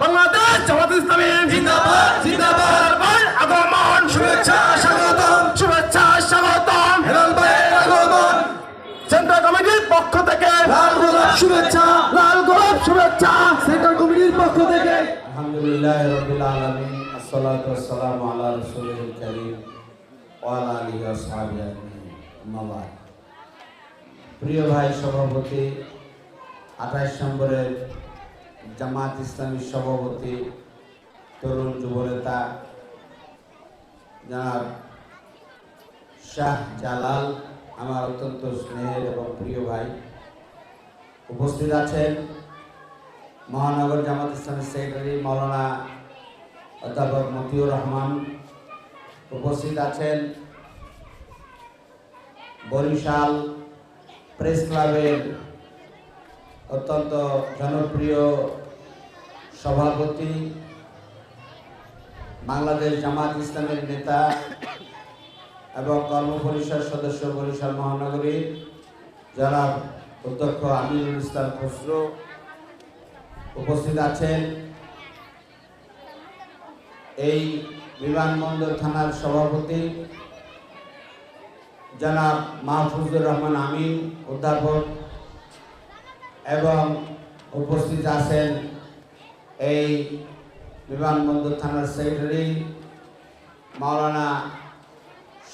বাংলাদেশ জামাত ইসলামী জিন্দাবাদ, জিন্দাবাদ। ভাই আগমন শুভেচ্ছা, স্বাগতম। শুভেচ্ছা স্বাগতম। হেলাল ভাইয়ের আগমন। সেন্ট্রাল কমিটির পক্ষ থেকে। লাল গোলাপ শুভেচ্ছা। লাল গোলাপ শুভেচ্ছা। সেন্ট্রাল কমিটির পক্ষ থেকে। আলহামদুলিল্লাহ রবিল আলমিন আসসালাতু ওয়াসসালামু আলা রাসূলিল কারীম ওয়া আলা আলিহি ওয়া সাহবিহি আজমাইন। আম্মা প্রিয় ভাই সভাপতি আঠাশ নম্বরের জামাত ইসলামী সভাপতি তরুণ যুবনেতা জনাব শাহ জালাল, আমার অত্যন্ত স্নেহের এবং প্রিয় ভাই উপস্থিত আছেন মহানগর জামাত ইসলামের সেক্রেটারি মৌলানা অধ্যাপক মতিউর রহমান উপস্থিত আছেন বরিশাল প্রেস ক্লাবের অত্যন্ত জনপ্রিয় সভাপতি, বাংলাদেশ জামাত ইসলামের নেতা এবং কর্মপরিষদ সদস্য বরিশাল মহানগরীর যারা অধ্যক্ষ আমিরুল ইসলাম খসরু উপস্থিত আছেন। এই বিমানবন্দর থানার সভাপতি, জনাব মাহফুজুর রহমান আমিন, অধ্যাপক এবং উপস্থিত আছেন এই বিমানবন্দর থানার সেক্রেটারি মাওলানা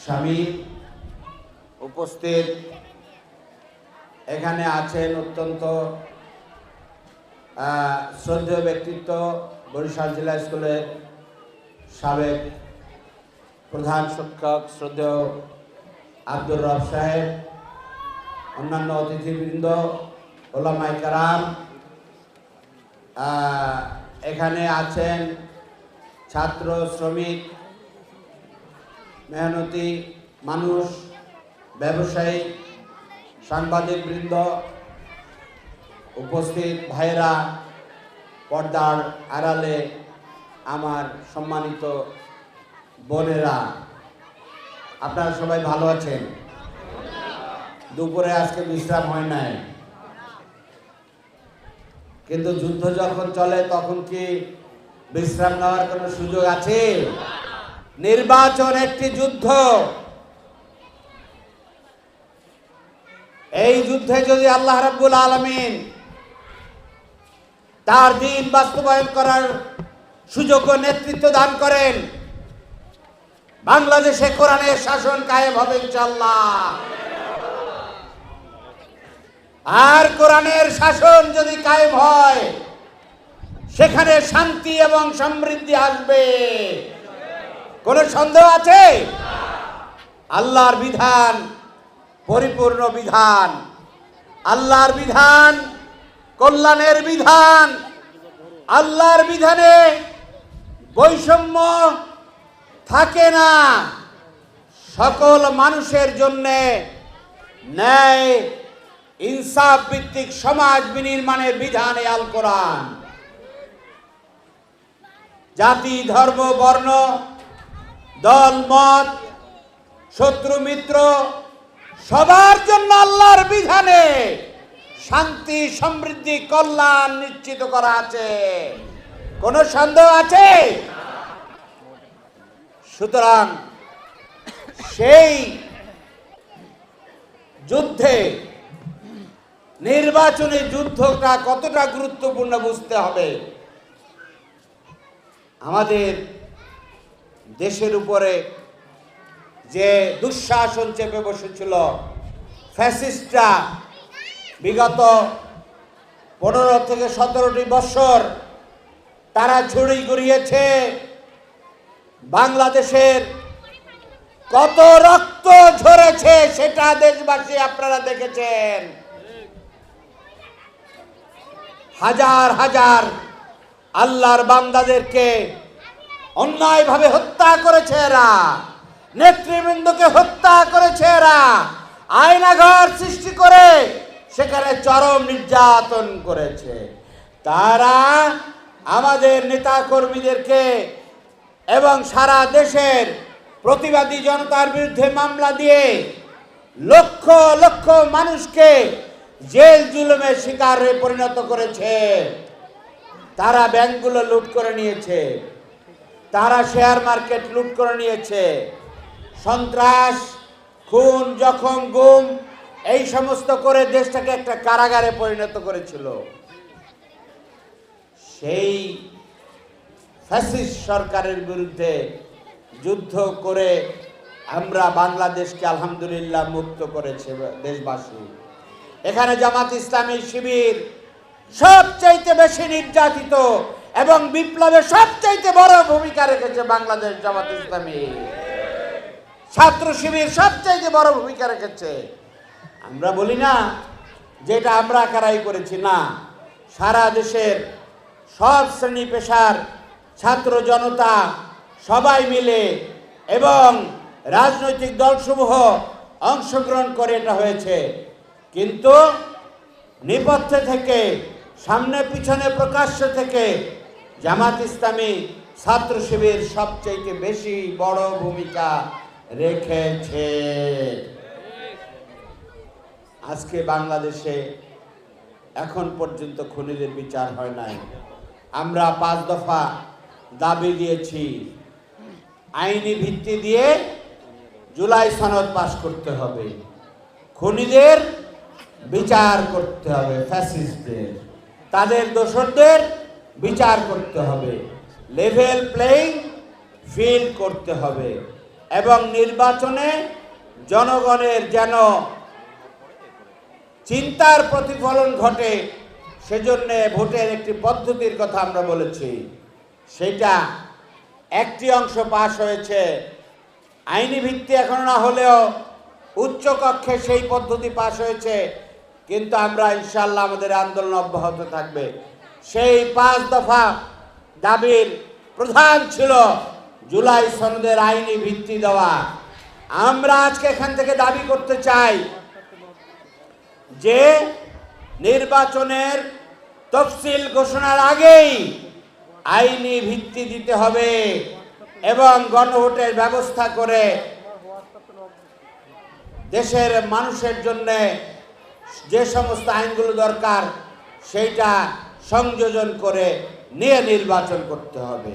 স্বামী উপস্থিত। এখানে আছেন অত্যন্ত শ্রদ্ধেয় ব্যক্তিত্ব বরিশাল জেলা স্কুলের সাবেক প্রধান শিক্ষক শ্রদ্ধেয় আব্দুর রব সাহেব, অন্যান্য অতিথিবৃন্দ ওলামাই কারাম এখানে আছেন ছাত্র, শ্রমিক, মেহনতি মানুষ, ব্যবসায়ী সাংবাদিক বৃন্দ উপস্থিত ভাইরা পর্দার আড়ালে আমার সম্মানিত বোনেরা, আপনারা সবাই ভালো আছেন? দুপুরে আজকে বিশ্রাম হয় নাই। কিন্তু যুদ্ধ যখন চলে, তখন কি বিশ্রাম নেওয়ার কোনো সুযোগ আছে? নির্বাচন একটি যুদ্ধ। এই যুদ্ধে যদি আল্লাহ রাব্বুল আলামিন তার দিন বাস্তবায়ন করার সুযোগ ও নেতৃত্ব দান করেন, বাংলাদেশে কোরআনের শাসন কায়েম হবে ইনশাল্লাহ আর কোরআনের শাসন যদি কায়েম হয়, সেখানে শান্তি এবং সমৃদ্ধি আসবে। কোনো সন্দেহ আছে? আল্লাহর বিধান, পরিপূর্ণ বিধান। আল্লাহর বিধান, কল্যাণের বিধান। আল্লাহর বিধানে বৈষম্য থাকে না। সকল মানুষের জন্যে ন্যায় ইনসাফ ভিত্তিক সমাজ বিনির্মাণের বিধানে আল কোরআন। জাতি, ধর্ম, বর্ণ, দল, মত, শত্রু, মিত্র, সবার জন্য আল্লাহর বিধানে শান্তি, সমৃদ্ধি, কল্যাণ নিশ্চিত করা আছে। কোনো সন্দেহ আছে? সুতরাং সেই যুদ্ধে নির্বাচনী যুদ্ধটা কতটা গুরুত্বপূর্ণ বুঝতে হবে। আমাদের দেশের উপরে যে দুঃশাসন চেপে বসেছিল, ফ্যাসিস্টরা বিগত পনেরো থেকে সতেরোটি বছর তারা ছড়ি গড়িয়েছে বাংলাদেশের কত রক্ত ঝরেছে সেটা দেশবাসী আপনারা দেখেছেন। হাজার হাজার আল্লাহর বান্দাদেরকে অন্যায়ভাবে হত্যা করেছে এরা, নেতৃবৃন্দকে হত্যা করেছে এরা, আয়নাঘর সৃষ্টি করে সেখানে চরম নির্যাতন করেছে। তারা আমাদের নেতা কর্মীদেরকে এবং সারা দেশের প্রতিবাদী জনতার বিরুদ্ধে মামলা দিয়ে লক্ষ লক্ষ মানুষকে জেল জুলুমের শিকার পরিণত করেছে। তারা ব্যাংকগুলো লুট করে নিয়েছে। তারা শেয়ার মার্কেট লুট করে নিয়েছে। সন্ত্রাস, খুন, জখম, গুম, এই সমস্ত করে দেশটাকে একটা কারাগারে পরিণত করেছিল। সেই ফ্যাসিস্ট সরকারের বিরুদ্ধে যুদ্ধ করে আমরা বাংলাদেশকে আলহামদুলিল্লাহ মুক্ত করেছে দেশবাসী। এখানে জামাত ইসলামী শিবির সবচাইতে বেশি নির্যাতিত এবং বিপ্লবে সবচাইতে বড় ভূমিকা রেখেছে বাংলাদেশ জামাত ইসলামী। ছাত্র শিবির সবচাইতে বড় ভূমিকা রেখেছে। আমরা বলি না যেটা আমরা কারাই করেছি, না। সারা দেশের সব শ্রেণি পেশার ছাত্র জনতা সবাই মিলে এবং রাজনৈতিক দলসমূহ অংশগ্রহণ করে এটা হয়েছে। কিন্তু নেপথ্যে থেকে, সামনে পিছনে প্রকাশ্য থেকে জামাত ইসলামী ছাত্র শিবির সবচেয়ে বেশি বড় ভূমিকা রেখেছে। আজকে বাংলাদেশে এখন পর্যন্ত খুনিদের বিচার হয় নাই। আমরা পাঁচ দফা দাবি দিয়েছি, আইনি ভিত্তি দিয়ে জুলাই সনদ পাশ করতে হবে। খুনিদের বিচার করতে হবে ফ্যাসিস্টদের তাদের দোষরদের বিচার করতে হবে। লেভেল প্লেইং ফিল্ড করতে হবে। এবং নির্বাচনে জনগণের যেন চিন্তার প্রতিফলন ঘটে, সেজন্য ভোটের একটি পদ্ধতির কথা আমরা বলেছি। সেটা একটি অংশ পাশ হয়েছে। আইনি ভিত্তি এখনও না হলেও উচ্চ কক্ষে সেই পদ্ধতি পাশ হয়েছে। কিন্তু আমরা ইনশাল্লাহ আমাদের আন্দোলন অব্যাহত থাকবে। সেই পাঁচ দফা দাবির প্রধান ছিল জুলাই সনদের আইনি ভিত্তি দেওয়া। আমরা আজকে এখান থেকে দাবি করতে চাই যে নির্বাচনের তফসিল ঘোষণার আগেই আইনি ভিত্তি দিতে হবে এবং গণভোটের ব্যবস্থা করে দেশের মানুষের জন্য যে সমস্ত আইনগুলো দরকার সেইটা সংযোজন করে নিয়ে নির্বাচন করতে হবে।